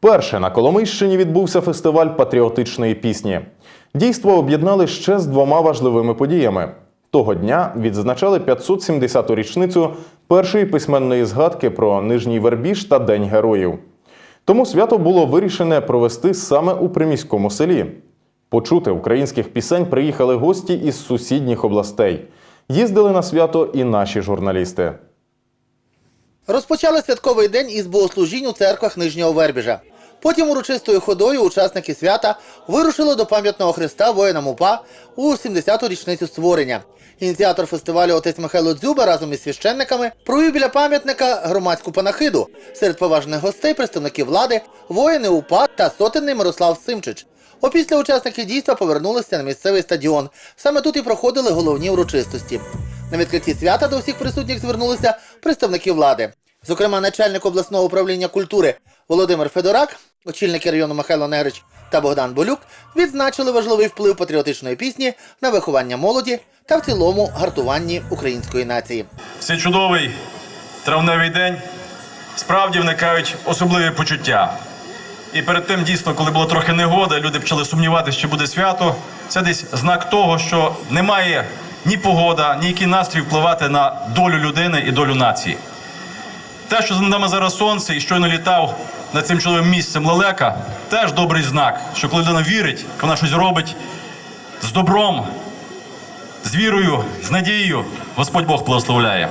Вперше на Коломийщині відбувся фестиваль патріотичної пісні. Дійство об'єднали ще з двома важливими подіями. Того дня відзначали 570-ту річницю першої письменної згадки про Нижній Вербіж та День героїв. Тому свято було вирішене провести саме у приміському селі. Почути українських пісень приїхали гості із сусідніх областей. Їздили на свято і наші журналісти. Розпочали святковий день із богослужінь у церквах Нижнього Вербіжа. Потім урочистою ходою учасники свята вирушили до пам'ятного хреста воїнам УПА у 70-ту річницю створення. Ініціатор фестивалю отець Михайло Дзюба разом із священниками провів біля пам'ятника громадську панахиду. Серед поважних гостей представники влади, воїни УПА та сотенний Мирослав Симчич. Опісля учасники дійства повернулися на місцевий стадіон. Саме тут і проходили головні урочистості. На відкритті свята до всіх присутніх звернулися представники влади. Зокрема, начальник обласного управління культури Володимир Федорак, очільники району Михайло Негрич та Богдан Болюк відзначили важливий вплив патріотичної пісні на виховання молоді та в цілому гартуванні української нації. цей чудовий травневий день справді виникають особливі почуття. І перед тим дійсно, коли була трохи негода, люди почали сумніватися, що буде свято. Це десь знак того, що немає ні погода, ні який настрій впливати на долю людини і долю нації. Те, що за нами зараз сонце і щойно літав над цим чудовим місцем лелека, теж добрий знак, що коли людина вірить, вона щось робить з добром, з вірою, з надією, Господь Бог благословляє.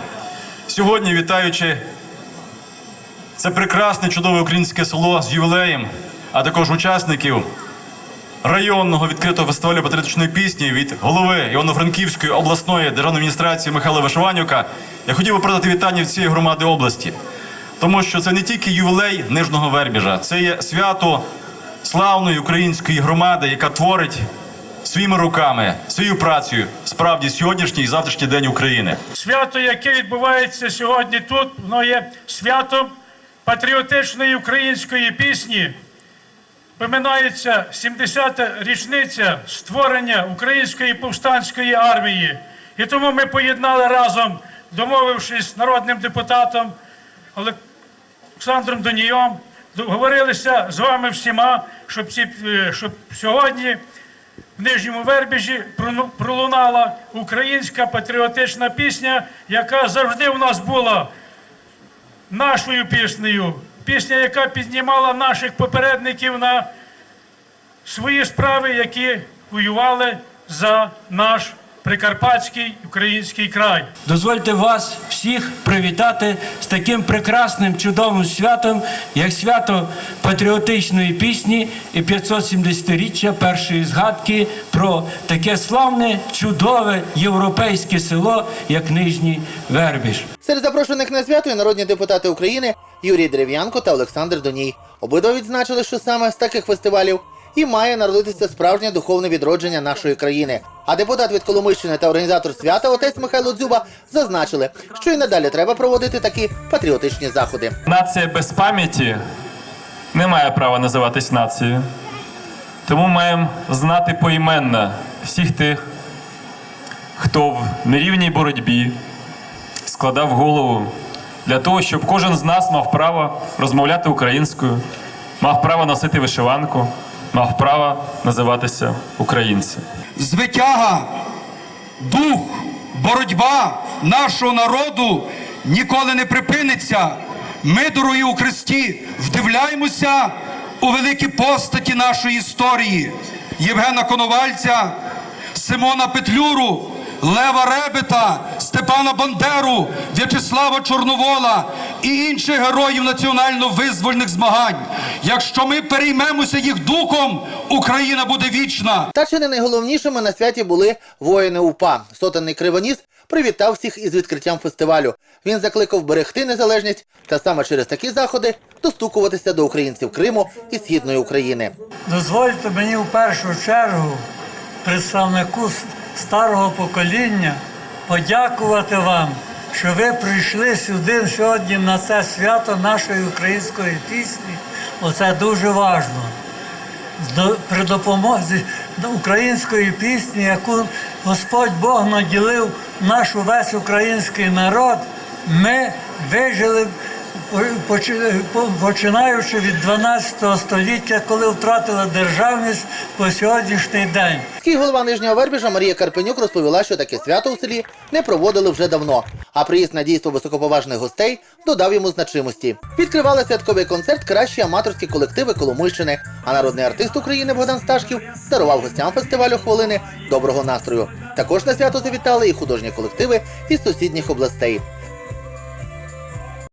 Сьогодні, вітаючи це прекрасне, чудове українське село з ювілеєм, а також учасників районного відкритого фестивалю патріотичної пісні від голови Івано-Франківської обласної державної адміністрації Михайла Вишиванюка, я хотів би передати вітання всієї громади області, тому що це не тільки ювілей Нижнього Вербіжа, це є свято славної української громади, яка творить своїми руками, своєю працею справді сьогоднішній і завтрашній день України. Свято, яке відбувається сьогодні тут, воно є святом патріотичної української пісні. Виминається 70-та річниця створення Української повстанської армії. І тому ми поєднали разом, домовившись з народним депутатом Олександром Донійом, договорилися з вами всіма, щоб, ці, е, щоб сьогодні в Нижньому Вербіжі пролунала українська патріотична пісня, яка завжди в нас була нашою піснею. Пісня, яка піднімала наших попередників на свої справи, які воювали за наш прикарпатський український край. Дозвольте вас всіх привітати з таким прекрасним чудовим святом, як свято патріотичної пісні і 570-річчя першої згадки про таке славне, чудове європейське село, як Нижній Вербіж. Серед запрошених на свято і народні депутати України Юрій Дерев'янко та Олександр Доній. Обидва відзначили, що саме з таких фестивалів і має народитися справжнє духовне відродження нашої країни. А депутат від Коломийщини та організатор свята отець Михайло Дзюба зазначили, що і надалі треба проводити такі патріотичні заходи. Нація без пам'яті не має права називатись нацією. Тому маємо знати поіменно всіх тих, хто в нерівній боротьбі складав голову для того, щоб кожен з нас мав право розмовляти українською, мав право носити вишиванку, мав право називатися українцем. звитяга, дух, боротьба нашого народу ніколи не припиниться. Ми, дорогі у Христі, вдивляємося у великі постаті нашої історії Євгена Коновальця, Симона Петлюру, Лева Ребета, Степана Бандеру, В'ячеслава Чорновола і інших героїв національно-визвольних змагань. Якщо ми переймемося їх духом, Україна буде вічна. Та чи не найголовнішими на святі були воїни УПА. Сотенний Кривоніс привітав всіх із відкриттям фестивалю. Він закликав берегти незалежність та саме через такі заходи достукуватися до українців Криму і Східної України. Дозвольте мені в першу чергу, представнику старого покоління, подякувати вам, що ви прийшли сюди сьогодні на це свято нашої української пісні. Оце дуже важливо. При допомозі до української пісні, яку Господь Бог наділив наш увесь український народ, ми вижили починаючи від 12 століття, коли втратила державність по сьогоднішній день. Голова Нижнього Вербіжа Марія Карпенюк розповіла, що таке свято у селі не проводили вже давно, а приїзд на дійство високоповажних гостей додав йому значимості. Відкривали святковий концерт кращі аматорські колективи Коломийщини, а народний артист України Богдан Сташків дарував гостям фестивалю хвилини доброго настрою. Також на свято завітали і художні колективи із сусідніх областей.